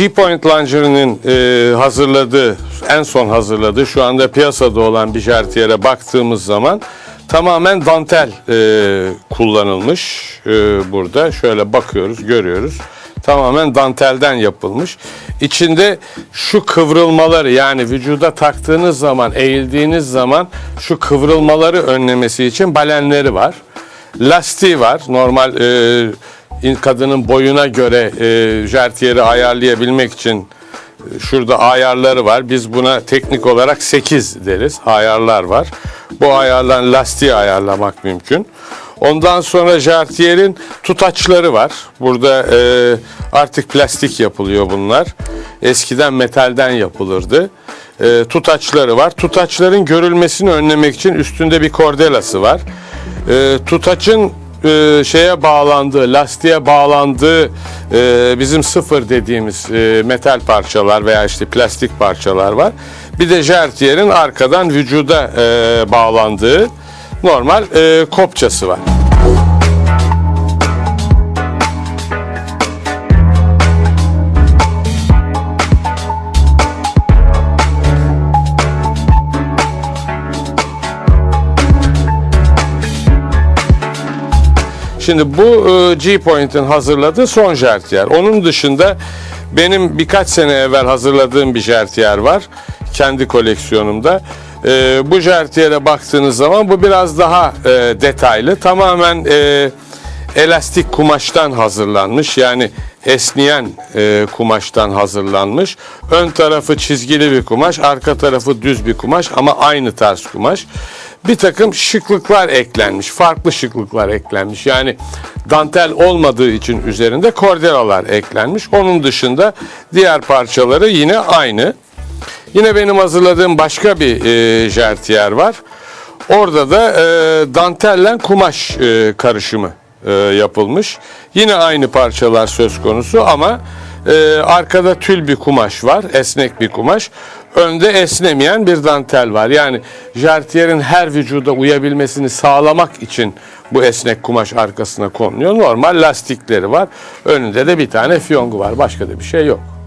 G-Point Lingerie'nin e, hazırladığı, en son hazırladığı, şu anda piyasada olan bir jartiyere baktığımız zaman tamamen dantel e, kullanılmış e, burada. Şöyle bakıyoruz, görüyoruz. Tamamen dantelden yapılmış. İçinde şu kıvrılmaları yani vücuda taktığınız zaman, eğildiğiniz zaman şu kıvrılmaları önlemesi için balenleri var. Lastiği var. Normal e, kadının boyuna göre e, jartiyeri ayarlayabilmek için e, şurada ayarları var. Biz buna teknik olarak 8 deriz. Ayarlar var. Bu ayarlan lastiği ayarlamak mümkün. Ondan sonra jartiyerin tutaçları var. Burada e, artık plastik yapılıyor bunlar. Eskiden metalden yapılırdı. E, tutaçları var. Tutaçların görülmesini önlemek için üstünde bir kordelası var. E, tutaçın e, şeye bağlandığı, lastiğe bağlandığı e, bizim sıfır dediğimiz e, metal parçalar veya işte plastik parçalar var. Bir de jartiyerin arkadan vücuda e, bağlandığı normal e, kopçası var. Şimdi bu e, G-Point'in hazırladığı son jartiyer. Onun dışında benim birkaç sene evvel hazırladığım bir jartiyer var. Kendi koleksiyonumda. E, bu jartiyere baktığınız zaman bu biraz daha e, detaylı. Tamamen elastik kumaştan hazırlanmış. Yani esniyen e, kumaştan hazırlanmış. Ön tarafı çizgili bir kumaş, arka tarafı düz bir kumaş ama aynı tarz kumaş. Bir takım şıklıklar eklenmiş, farklı şıklıklar eklenmiş. Yani dantel olmadığı için üzerinde kordelalar eklenmiş. Onun dışında diğer parçaları yine aynı. Yine benim hazırladığım başka bir e, jartiyer var. Orada da e, dantelle kumaş e, karışımı e, yapılmış. Yine aynı parçalar söz konusu ama e, arkada tül bir kumaş var, esnek bir kumaş. Önde esnemeyen bir dantel var. Yani jartiyerin her vücuda uyabilmesini sağlamak için bu esnek kumaş arkasına konuluyor. Normal lastikleri var. Önünde de bir tane fiyongu var. Başka da bir şey yok.